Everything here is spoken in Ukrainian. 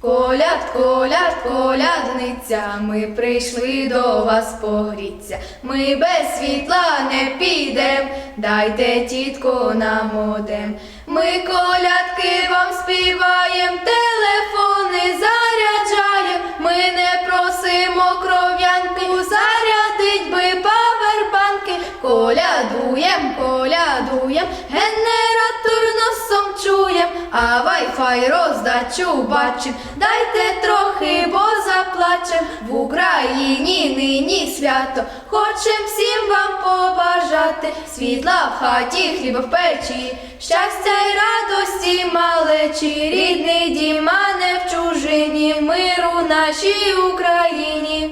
Коляд, коляд, колядниця, ми прийшли до вас погріться. Ми без світла не підем, дайте тітко нам одем. Ми колядки вам співаєм, телефони заряджаєм. Ми не просимо кров'янки, зарядить би павербанки. Колядуєм, колядуєм, генератор носом чуєм, а вайфай роздачу бачим. Дайте трохи, бо заплачем. В Україні нині свято. Хочем всім вам побажати світла в хаті, хліба в печі, щастя й радості малечі, рідний дім, а не в чужині, миру нашій Україні.